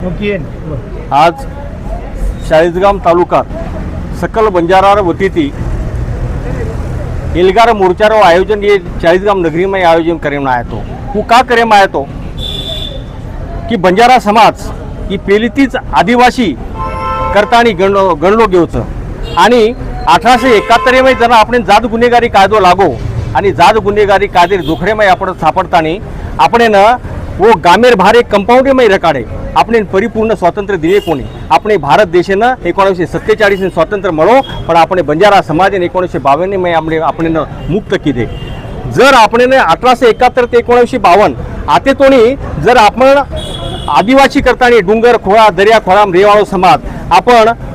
आज चाळीसगाम तालुका सकल बंजारार वतीती एलगार मोर्चारो आयोजन ये चाळीसगाम नगरी आयोजन करेमा आया का करेमा आया बंजारा समाज ही पेलीतीच आदिवासी करतानी गण गणलो घेऊच आणि अठराशे एकाहत्तरमध्ये जर आपण जात गुन्हेगारी कायदो लागो आणि जात गुन्हेगारी कायदे जोखडेमध्ये आपण सापडताना आपण वो गामेर भारे कंपाऊंडमध्ये रकाडे આપણે પરિપૂર્ણ સ્વાતંત્ર્ય દિએ કોની આપણે ભારત દેશના एकोणीसशे सत्तेचाळीसने स्वातंत्र्य મળો પણ આપણે બંજારા સમાજને एकोणीसशे बावन्नमध्ये આપણે આપણે मुक्त केले जर आपण अठराशे एकाहत्तर ते एकोणीसशे बावन्न आते तोणी जर आपण आदिवासी करताना डुंगर खोळा दर्या खोळा रेवाळो समाज आपण अम, अ,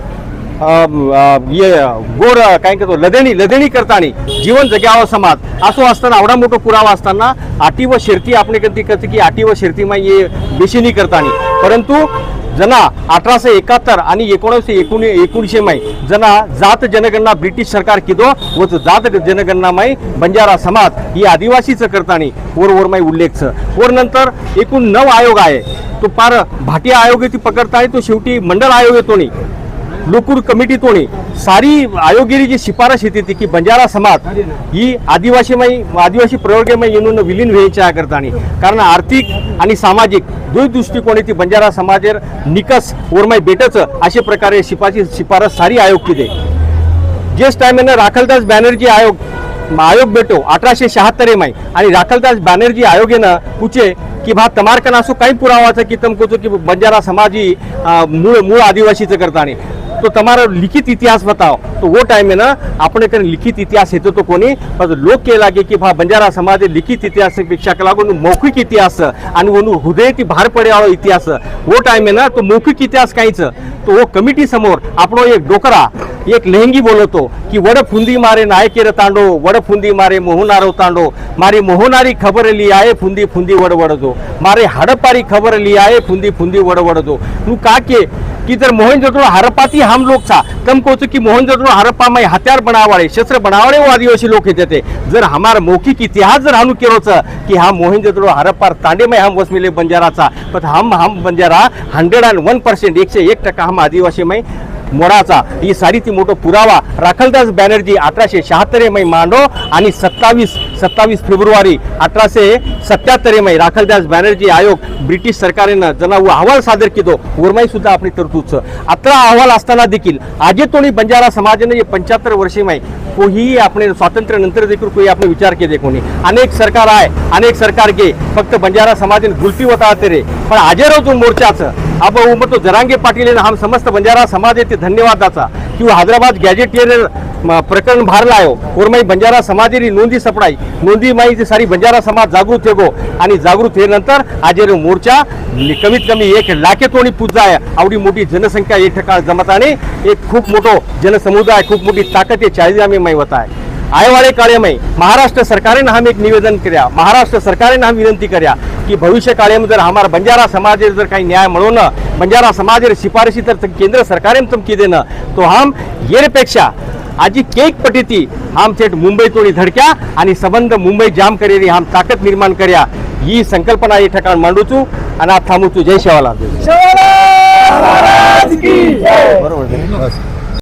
ये गोर काय करतो लदेणी लदेणी करताना जीवन जग्यावा समाज. असो असताना एवढा मोठा पुरावा असताना आटी व शेरती आपण कधी करते की आटी व शेरतीमा ये बेशिनी करताना परंतु जना अठराशे एकाहत्तर आणि एकोणीसशे एकोणी एकोणीसशे माई जना जात जनगणना ब्रिटिश सरकार किदो व जात जनगणना माई बंजारा समाज ही आदिवासीचं करताना वर वर माई उल्लेखच. वर नंतर एकूण नऊ आयोग आहे. तो पार भाटी आयोग ती आहे तो शेवटी मंडळ आयोग येतो नाही लोकूर कमिटीतोनी सारी आयोगिरी जी शिफारस येते ती की बंजारा समाज ही आदिवासीमय आदिवासी प्रवर्गमय येऊन विलीन व्हायच्या करताना. कारण आर्थिक आणि सामाजिक दोन दृष्टिकोनी ती बंजारा समाजेर निकस ओरमाय बेटच अशा प्रकारे शिपाची शिफारस सारी आयोग किती जेच टायमेनं राखलदास बॅनर्जी आयोग आयोग बेटो अठराशे शहात्तर माई आणि राखलदास बॅनर्जी आयोगेनं पुचे की भा तमारकन असो काही पुरावाचं की तमकोचं की बंजारा समाज ही मूळ मूळ आदिवासीचं करताना. तो તમારો લિખિત ઇતિહાસ બતાવો તો वो टाइम में ना આપણે કને લિખિત ઇતિહાસ हेतो तो कोणी पण लोक के लागे की भा बंजारा समाज लिखित इतिहास पेक्षा लागून मौखिक इतिहास आणि वनु हृदय ती भार पड्यावा इतिहास वो टाइम में ना तो मौखिक इतिहास काहीच तो वो कमिटी समोर આપણો એક ડોકરા એક લેંગી બોલતો કે વડ ફુંદી મારે નાયકેર તાંડો વડ ફુંદી મારે મોહનારો તાંડો મારી મોહનારી ખબર લી આયે ફુંદી ફુંદી વડ વડજો મારે હડપારી ખબર લી આયે ફુંદી ફુંદી વડ વડજો હું કાકે की जर मोहनजोदड़ो हरप्पाती हम लोग था तम को कि मोहनजोदड़ो हरप्पा में हथियार बनावाड़े शस्त्र बनावाड़े वो आदिवासी लोग येते थे। जर हमारा मौखिक इतिहास जर हम केलो छ की हा मोहनजोदड़ो हरप्पा तांडे में हम वसमिले बंजाराचा पण हम हम Banjara hundred and one percent एकशे एक टक्का हम आदिवासी में मोडाचा. ही सारी ती मोठो पुरावा. राखलदास बॅनर्जी अठराशे शहात्तर मै मांडो आणि सत्तावीस सत्तावीस फेब्रुवारी अठराशे सत्याहत्तर मै राखलदास बॅनर्जी आयोग ब्रिटिश सरकारनं जना अहवाल सादर केलो. उर्माई सुद्धा आपली तरतूद अठरा अहवाल असताना देखील आजे तोणी बंजारा समाजाने पंच्याहत्तर वर्षे माई कोही आपण स्वातंत्र्य नंतर देखील कोणी आपण विचार केले कोणी. अनेक सरकार आहे अनेक सरकार गे फक्त बंजारा समाजाने गुलती होता रे. पण आजेरो जो मोर्चाचं. अब उमटो जरांगे पाटील यांना हम समस्त बंजारा समाज ये धन्यवाद दाचा हैदराबाद गॅजेटियर प्रकरण भारला आयो कोरमाई बंजारा समाजेरी नोंदी सपडाई। नोंदी माई जी सारी बंजारा समाज जागृत थेगो आणि जागृत नंतर आज मोर्चा कमीत कमी एक लाखेतोणी पूजा आहे आवडी मोठी जनसंख्या एक ठिकाण जमताने एक खूप मोठो जनसमुदाय खूप मोठी ताकद हे चाळीस आम्ही मैवत आहे आयवाळे काळे महाराष्ट्र सरकारने हा एक निवेदन कर्या। महाराष्ट्र सरकारने हा विनंती कर्या। की भविष्य काळेमध्ये जर हमारा बंजारा समाज जर काही न्याय मिळो न बंजारा समाज शिफारशी तर केंद्र सरकारेनं तुम की देणं. तो हम येरपेक्षा आजी केक पटीती हम थेट मुंबई तोडी धडक्या आणि संबंध मुंबई जाम करेली हम ताकद निर्माण कर्या. ही संकल्पना हे ठिकाण मांडूचू आणि आज थांबूचू. जय शेवाला बरोबर